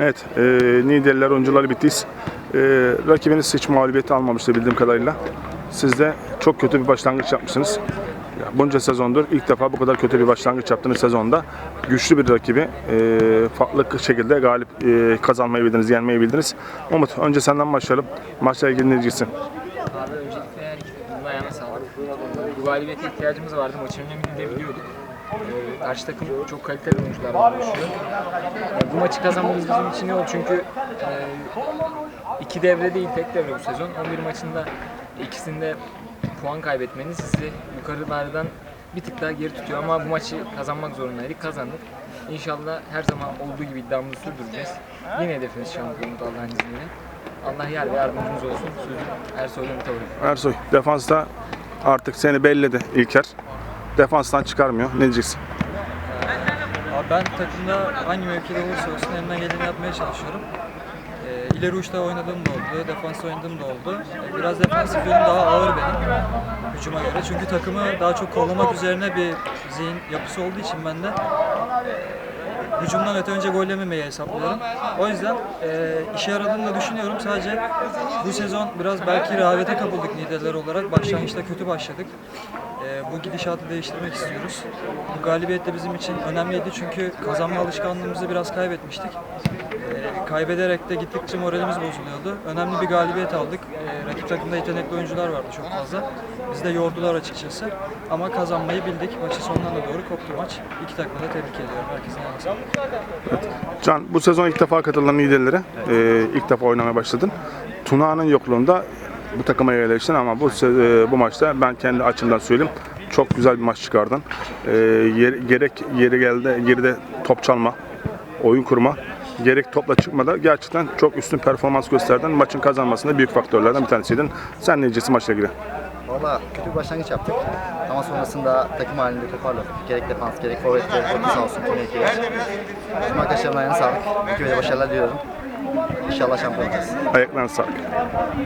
Evet, e, Niğdeliler oyuncuları bittiyiz. E, rakibiniz hiç mağlubiyeti almamıştı bildiğim kadarıyla. Siz de çok kötü bir başlangıç yapmışsınız. Ya, bunca sezondur ilk defa bu kadar kötü bir başlangıç yaptığınız sezonda güçlü bir rakibi e, farklı şekilde galip e, kazanmayı bildiniz, yenmeyi bildiniz. Umut, önce senden başlayalım. Maçla ilgili ne diyeceksin? Abi öncelikle her iki takımın ayağına sağlık. Bu galibiyete ihtiyacımız vardı. Maçın önemini de biliyorduk. Ee, karşı takım çok kaliteli oyunculardan oluşuyor. Ee, bu maçı kazanmamız bizim için iyi oldu çünkü e, iki devre değil tek devre bu sezon. 11 maçında ikisinde puan kaybetmeniz sizi yukarılardan bir tık daha geri tutuyor ama bu maçı kazanmak zorundaydık. Kazandık. İnşallah her zaman olduğu gibi iddiamızı sürdüreceğiz. Yine hedefimiz şampiyonluk Allah'ın izniyle. Allah yar ve yardımcımız olsun. Sözü Ersoy'dan tavır. Ersoy, defansta artık seni belledi İlker. Defanstan çıkarmıyor. Ne diyeceksin? Abi ben takımda hangi mevkide olursa olsun elimden geleni yapmaya çalışıyorum. Ee, ileri uçta oynadığım da oldu, defans oynadığım da oldu. Ee, biraz defansif yönüm daha ağır benim hücuma göre. Çünkü takımı daha çok kollamak üzerine bir zihin yapısı olduğu için ben de e, hücumdan öte önce gollememeyi hesaplıyorum. O yüzden e, işe yaradığını da düşünüyorum. Sadece bu sezon biraz belki rehavete kapıldık liderler olarak. Başlangıçta kötü başladık. E, bu gidişatı değiştirmek istiyoruz. Bu galibiyet de bizim için önemliydi çünkü kazanma alışkanlığımızı biraz kaybetmiştik. E, kaybederek de gittikçe moralimiz bozuluyordu. Önemli bir galibiyet aldık. E, rakip takımda yetenekli oyuncular vardı çok fazla. Bizi de yordular açıkçası. Ama kazanmayı bildik. Maçın sonlarına doğru koptu maç. İki takımı da tebrik ediyorum. Herkesin yanına. Can, bu sezon ilk defa katılan liderlere e, ilk defa oynamaya başladın. Tuna'nın yokluğunda bu takıma yerleştin ama bu e, bu maçta ben kendi açımdan söyleyeyim çok güzel bir maç çıkardın. E, yer- gerek yeri geldi, geride top çalma, oyun kurma, gerek topla çıkmada gerçekten çok üstün performans gösterdin. Maçın kazanmasında büyük faktörlerden bir tanesiydin. Sen ne diyeceksin maçla ilgili? Valla kötü bir başlangıç yaptık. Ama sonrasında takım halinde toparladık. Gerek defans, gerek forvet, gerek orta sağ olsun. Tüm ekibe. Tüm arkadaşlarımın ayağına sağlık. Ekibe de başarılar diliyorum. İnşallah şampiyon olacağız. Ayaklarına sağlık.